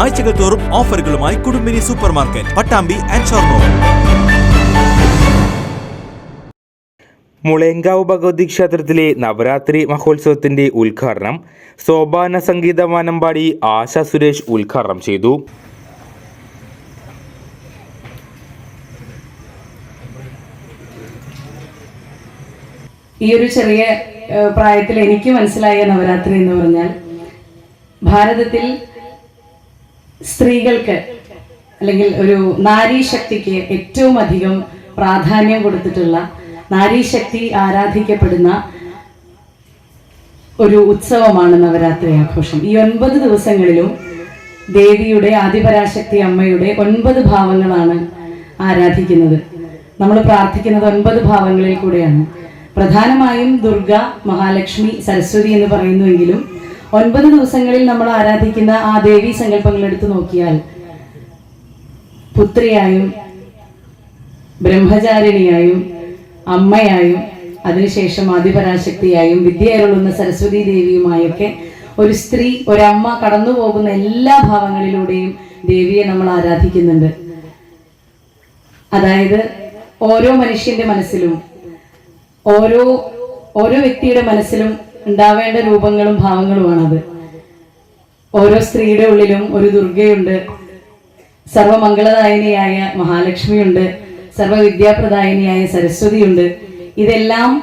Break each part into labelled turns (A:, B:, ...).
A: ആഴ്ചകൾ തോറും ഓഫറുകളുമായി Kudumbini super market Pattambi and Shoranur.
B: Mulayankavu Bhagavathi ക്ഷേത്രത്തിലെ നവരാത്രി മഹോത്സവത്തിന്റെ ഉദ്ഘാടനം സോപാന സംഗീത മാനമ്പാടി ആശ സുരേഷ് ഉദ്ഘാടനം ചെയ്തു.
C: ഈ ഒരു ചെറിയ പ്രായത്തിൽ എനിക്ക് മനസ്സിലായ നവരാത്രി എന്ന് പറഞ്ഞാൽ ഭാരതത്തിൽ സ്ത്രീകൾക്ക് അല്ലെങ്കിൽ ഒരു നാരീശക്തിക്ക് ഏറ്റവും അധികം പ്രാധാന്യം കൊടുത്തിട്ടുള്ള നാരീശക്തി ആരാധിക്കപ്പെടുന്ന ഒരു ഉത്സവമാണ് നവരാത്രി ആഘോഷം. ഈ ഒൻപത് ദിവസങ്ങളിലും ദേവിയുടെ ആദിപരാശക്തി അമ്മയുടെ ഒൻപത് ഭാവങ്ങളാണ് ആരാധിക്കുന്നത്. നമ്മൾ പ്രാർത്ഥിക്കുന്നത് ഒൻപത് ഭാവങ്ങളിൽ കൂടെയാണ്. പ്രധാനമായും ദുർഗ മഹാലക്ഷ്മി സരസ്വതി എന്ന് പറയുന്നുവെങ്കിലും ഒൻപത് ദിവസങ്ങളിൽ നമ്മൾ ആരാധിക്കുന്ന ആ ദേവി സങ്കല്പങ്ങൾ എടുത്തു നോക്കിയാൽ പുത്രിയായും ബ്രഹ്മചാരിണിയായും അമ്മയായും അതിനുശേഷം ആദിപരാശക്തിയായും വിദ്യയരുളുന്ന സരസ്വതി ദേവിയുമായൊക്കെ ഒരു സ്ത്രീ ഒരമ്മ കടന്നു പോകുന്ന എല്ലാ ഭാവങ്ങളിലൂടെയും ദേവിയെ നമ്മൾ ആരാധിക്കുന്നുണ്ട്. അതായത് ഓരോ മനുഷ്യന്റെ മനസ്സിലും ഓരോ ഓരോ വ്യക്തിയുടെ മനസ്സിലും ഉണ്ടാവേണ്ട രൂപങ്ങളും ഭാവങ്ങളുമാണത്. ഓരോ സ്ത്രീയുടെ ഉള്ളിലും ഒരു ദുർഗയുണ്ട്. സർവമംഗളദായിനിയായ മഹാലക്ഷ്മിയുണ്ട്. സർവവിദ്യാപ്രദായിനിയായ സരസ്വതിയുണ്ട്. ഇതെല്ലാം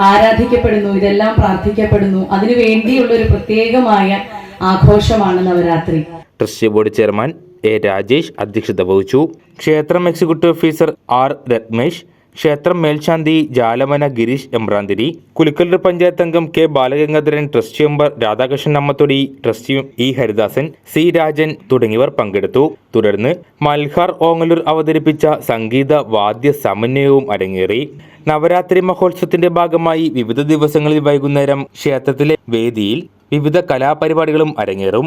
C: ആരാധിക്കപ്പെടുന്നു ഇതെല്ലാം പ്രാർത്ഥിക്കപ്പെടുന്നു. അതിനു വേണ്ടിയുള്ള ഒരു പ്രത്യേകമായ ആഘോഷമാണ് Navaratri.
B: Trust board chairman A Rajesh അധ്യക്ഷത വഹിച്ചു. ക്ഷേത്രം എക്സിക്യൂട്ടീവ് ഓഫീസർ ആർ രത്മേഷ് ക്ഷേത്രം മേൽശാന്തി ജാലമന ഗിരീഷ് എമ്പ്രാന്തിരി കുലുക്കല്ലൂർ പഞ്ചായത്ത് അംഗം K Balagangadharan trust member Radhakrishnan Ammathodi trustee E Haridasan C Rajan തുടങ്ങിയവർ പങ്കെടുത്തു. തുടർന്ന് മൽഹാർ ഓങ്ങലൂർ അവതരിപ്പിച്ച സംഗീത വാദ്യ സമന്വയവും അരങ്ങേറി. നവരാത്രി മഹോത്സവത്തിന്റെ ഭാഗമായി വിവിധ ദിവസങ്ങളിൽ വൈകുന്നേരം ക്ഷേത്രത്തിലെ വേദിയിൽ വിവിധ കലാപരിപാടികളും അരങ്ങേറും.